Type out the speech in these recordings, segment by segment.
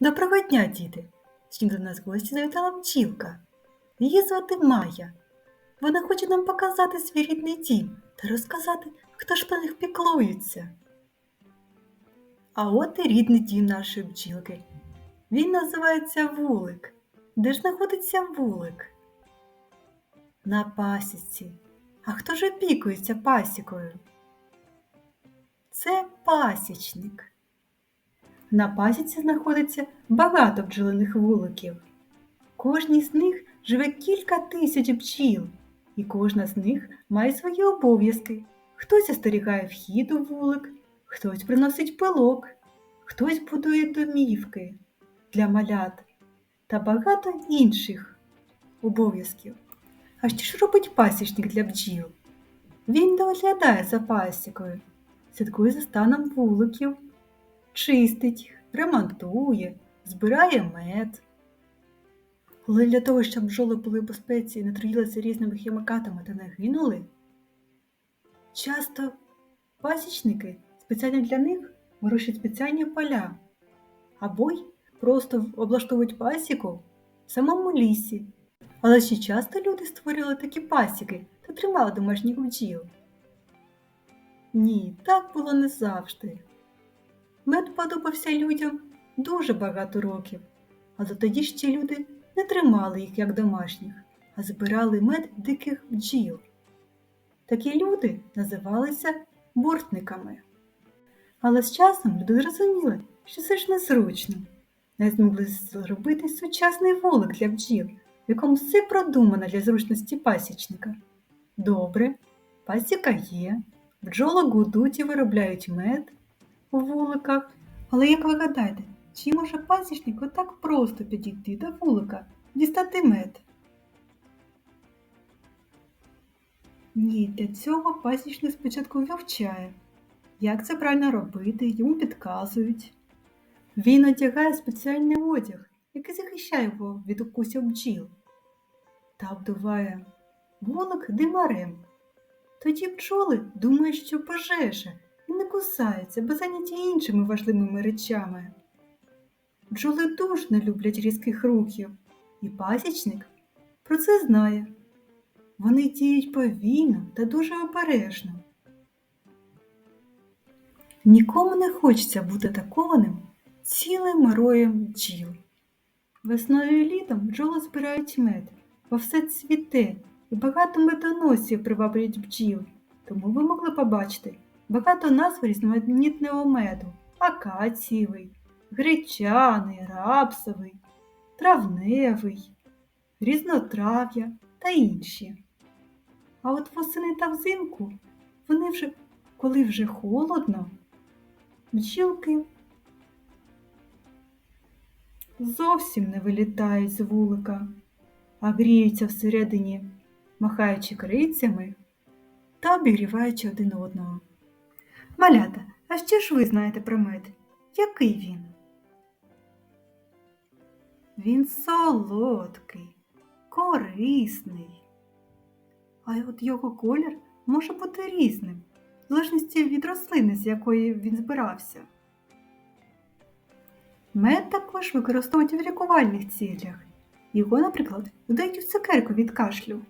Доброго дня, діти! Сьогодні до нас в гості завітала бджілка. Її звати Майя. Вона хоче нам показати свій рідний дім та розказати, хто ж про них піклується. А от і рідний дім нашої бджілки. Він називається вулик. Де ж знаходиться вулик? На пасіці. А хто ж опікується пасікою? Це пасічник. На пасіці знаходиться багато бджолиних вуликів. Кожній з них живе кілька тисяч бджіл, і кожна з них має свої обов'язки. Хтось остерігає вхід у вулик, хтось приносить пилок, хтось будує домівки для малят та багато інших обов'язків. А що ж робить пасічник для бджіл? Він доглядає за пасікою, слідкує за станом вуликів чистить ремонтує, збирає мед. Але для того, щоб бджоли були в безпеці і не труїлися різними хімікатами та не гинули, часто пасічники спеціально для них вирощують спеціальні поля або й просто облаштовують пасіку в самому лісі. Але ще часто люди створювали такі пасіки та тримали домашніх бджіл. Ні, так було не завжди. Мед подобався людям дуже багато років, але тоді ще люди не тримали їх як домашніх, а збирали мед диких бджіл. Такі люди називалися бортниками. Але з часом люди зрозуміли, що це ж незручно. Не змогли зробити сучасний вулик для бджіл, в якому все продумано для зручності пасічника. Добре, пасіка є, бджоли гудуть і виробляють мед у вуликах. Але як ви гадаєте, чи може пасічник отак просто підійти до вулика, дістати мед? Ні, для цього пасічник спочатку вивчає, як це правильно робити, йому підказують. Він одягає спеціальний одяг, який захищає його від укусів бджіл, та обдуває вулик димарем. Тоді бджоли думають, що пожежа кусаються, бо зайняті іншими важливими речами. Бджоли дуже не люблять різких рухів, і пасічник про це знає. Вони діють повільно та дуже обережно. Нікому не хочеться бути атакованим цілим роєм бджіл. Весною і літом бджоли збирають мед, бо все цвіте і багато медоносів приваблюють бджіл, тому ви могли побачити багато назв різноманітного меду акацієвий, гречаний, рапсовий, травневий, різнотрав'я та інші. А от восени та взимку вони вже, коли вже холодно, бджілки зовсім не вилітають з вулика, а гріються всередині, махаючи крицями та обігріваючи один одного. Малята, а що ж ви знаєте про мед? Який він? Він солодкий, корисний. А от його колір може бути різним, в залежності від рослини, з якої він збирався. Мед також використовують в лікувальних цілях. Його, наприклад, додають у цукерку від кашлю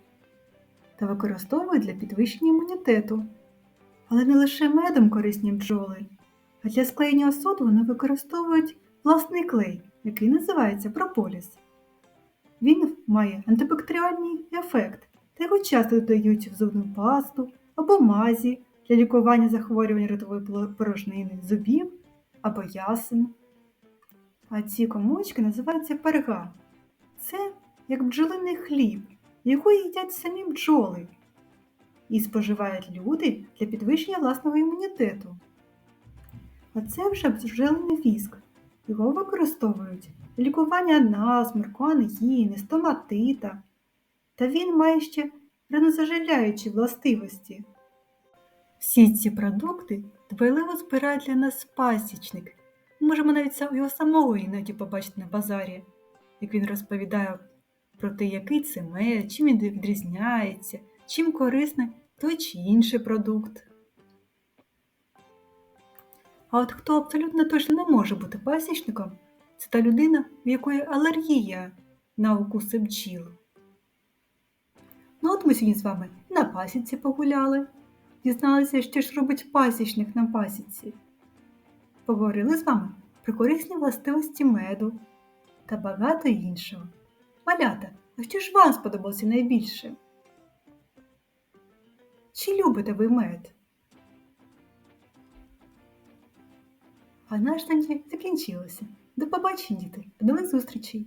та використовують для підвищення імунітету. Але не лише медом корисні бджоли, а для склеєння осуду вони використовують власний клей, який називається прополіс. Він має антибактеріальний ефект, та його часто додають в зубну пасту або мазі для лікування захворювань ротової порожнини зубів або ясен. А ці комочки називаються перга. Це як бджолиний хліб, його їдять самі бджоли і споживають люди для підвищення власного імунітету. А це вже бджолиний віск. Його використовують для лікування насморку, ангіни, стоматита. Та він має ще ранозаживляючі властивості. Всі ці продукти дбайливо збирає для нас пасічник. Ми можемо навіть його самого іноді побачити на базарі, як він розповідає про те, який це мед, чим він відрізняється, чим корисний той чи інший продукт. А от хто абсолютно точно не може бути пасічником, Це та людина, в якої алергія на укуси бджіл. Ну от ми сьогодні з вами на пасіці погуляли, дізналися, що ж робить пасічник на пасіці. Поговорили з вами про корисні властивості меду та багато іншого. Малята, а що ж вам сподобалося найбільше? Чи любите ви мед? А наш день закінчилося. До побачення, діти. До нових зустрічей!